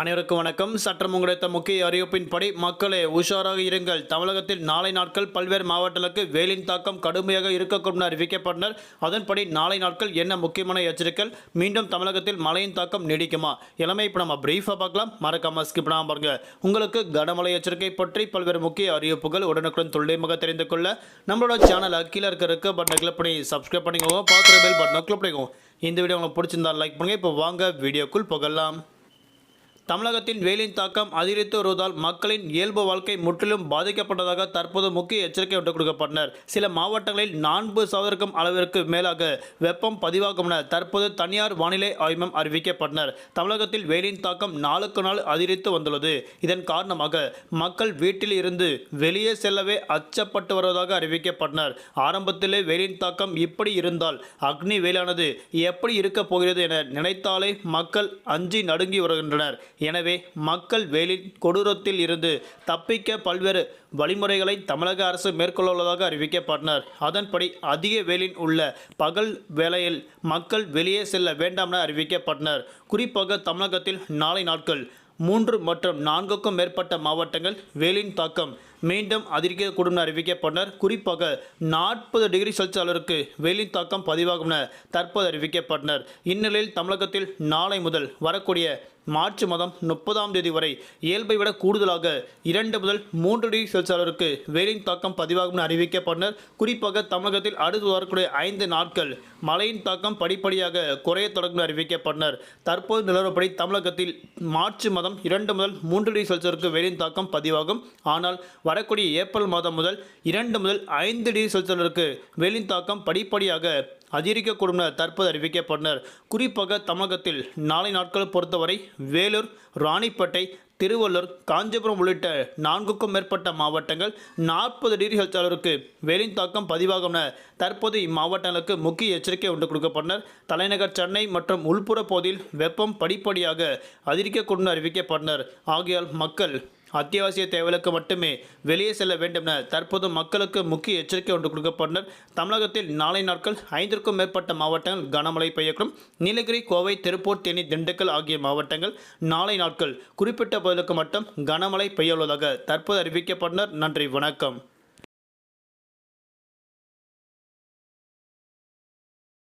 அனைவருக்கும் வணக்கம். சற்றம் கிடைத்த முக்கிய அறிவிப்பின்படி மக்களே உஷாராக இருங்கள். தமிழகத்தில் நாளை நாட்கள் பல்வேறு மாவட்டங்களுக்கு வெயிலின் தாக்கம் கடுமையாக இருக்கக்கூடும் என அறிவிக்கப்பட்டனர். அதன்படி நாளை நாட்கள் என்ன முக்கியமான எச்சரிக்கைகள்? மீண்டும் தமிழகத்தில் மழையின் தாக்கம் நீடிக்குமா? இளமை இப்போ நம்ம பிரீஃபாக பார்க்கலாம். மறக்காம ஸ்கிப் பண்ணாமல் பாருங்க. உங்களுக்கு கனமழை எச்சரிக்கை பற்றி பல்வேறு முக்கிய அறிவிப்புகள் உடனுக்குடன் துல்லியமாக தெரிந்து கொள்ள நம்மளோட சேனல் கீழே இருக்க இருக்க பட்டனை கிளிக் பண்ணி சப்ஸ்கிரைப் பண்ணிக்கோங்க. பார்க்குற பெல் பட்டனை கிளிக் பண்ணிக்கோங்க. இந்த வீடியோ உங்களுக்கு பிடிச்சிருந்தா லைக் பண்ணுங்கள் இப்போ வாங்க வீடியோக்குள் போகலாம். தமிழகத்தின் வெயிலின் தாக்கம் அதிகரித்து வருவதால் மக்களின் இயல்பு வாழ்க்கை முற்றிலும் பாதிக்கப்பட்டதாக தற்போது முக்கிய எச்சரிக்கை ஒன்று கொடுக்கப்பட்டனர். சில மாவட்டங்களில் நான்கு சதவீதம் அளவிற்கு மேலாக வெப்பம் பதிவாகும் என தற்போது தனியார் வானிலை ஆய்வம் அறிவிக்கப்பட்டனர். தமிழகத்தில் வெயிலின் தாக்கம் நாளுக்கு நாள் அதிகரித்து வந்துள்ளது. இதன் காரணமாக மக்கள் வீட்டில் இருந்து வெளியே செல்லவே அச்சப்பட்டு வருவதாக அறிவிக்கப்பட்டனர். ஆரம்பத்திலே வெயிலின் தாக்கம் இப்படி இருந்தால் அக்னி வெயிலானது எப்படி இருக்கப் போகிறது என நினைத்தாலே மக்கள் அஞ்சி நடுங்கி வருகின்றனர். எனவே மக்கள் வேலின் கொடூரத்தில் இருந்து தப்பிக்க பல்வேறு வழிமுறைகளை தமிழக அரசு மேற்கொள்ளவுள்ளதாக அறிவிக்கப்பட்டனர். அதன்படி அதிக வேலின் உள்ள பகல் வேளையில் மக்கள் வெளியே செல்ல வேண்டாம் என அறிவிக்கப்பட்டனர். குறிப்பாக தமிழகத்தில் நாளை நாட்கள் மூன்று மற்றும் நான்குக்கும் மேற்பட்ட மாவட்டங்கள் வேலின் தாக்கம் மீண்டும் அதிகரிக்கக்கூடும் என அறிவிக்கப்பட்டனர். குறிப்பாக நாற்பது டிகிரி செல்சியஸ் அளவிற்கு வெயிலின் தாக்கம் பதிவாகும் என தற்போது அறிவிக்கப்பட்டனர். இந்நிலையில் தமிழகத்தில் நாளை முதல் வரக்கூடிய மார்ச் மாதம் முப்பதாம் தேதி வரை இயல்பை விட கூடுதலாக இரண்டு முதல் மூன்று டிகிரி செல்சியஸ் அளவிற்கு வெயிலின் தாக்கம் பதிவாகும் என அறிவிக்கப்பட்டனர். குறிப்பாக தமிழகத்தில் அடுத்து வரக்கூடிய ஐந்து நாட்கள் மழையின் தாக்கம் படிப்படியாக குறைய தொடங்கும் என அறிவிக்கப்பட்டனர். தற்போது நிலவரப்படி தமிழகத்தில் மார்ச் மாதம் இரண்டு முதல் மூன்று டிகிரி செல்சியஸுக்கு வெயிலின் தாக்கம் பதிவாகும். ஆனால் வரக்கூடிய ஏப்ரல் மாதம் முதல் இரண்டு முதல் ஐந்து டிகிரி செல்சியஸுக்கு வெயிலின் தாக்கம் படிப்படியாக அதிகரிக்கக்கூடும் என தற்போது அறிவிக்கப்பட்டனர். குறிப்பாக தமிழகத்தில் நாளை நாட்கள் பொறுத்தவரை வேலூர் ராணிப்பேட்டை திருவள்ளூர் காஞ்சிபுரம் உள்ளிட்ட நான்குக்கும் மேற்பட்ட மாவட்டங்கள் நாற்பது டிகிரி செல்சியஸ் அளவிற்கு வெயிலின் தாக்கம் பதிவாகும் என தற்போது இம்மாவட்டங்களுக்கு முக்கிய எச்சரிக்கை ஒன்று கொடுக்கப்பட்டனர். தலைநகர் சென்னை மற்றும் உள்புற பகுதியில் வெப்பம் படிப்படியாக அதிகரிக்கக்கூடும் அறிவிக்கப்பட்டனர். ஆகையால் மக்கள் அத்தியாவசிய தேவைகளுக்கு மட்டுமே வெளியே செல்ல வேண்டும் என தற்போது மக்களுக்கு முக்கிய எச்சரிக்கை ஒன்று கொடுக்கப்பட்டனர் தமிழகத்தில் நாளை நாட்கள் ஐந்திற்கும் மேற்பட்ட மாவட்டங்கள் கனமழை பெய்யக்கூடும். நீலகிரி கோவை திருப்பூர் தேனி திண்டுக்கல் ஆகிய மாவட்டங்கள் நாளை நாட்கள் குறிப்பிட்ட பகுதிகளுக்கு மட்டும் கனமழை பெய்ய உள்ளதாக தற்போது அறிவிக்கப்பட்டனர் நன்றி வணக்கம்.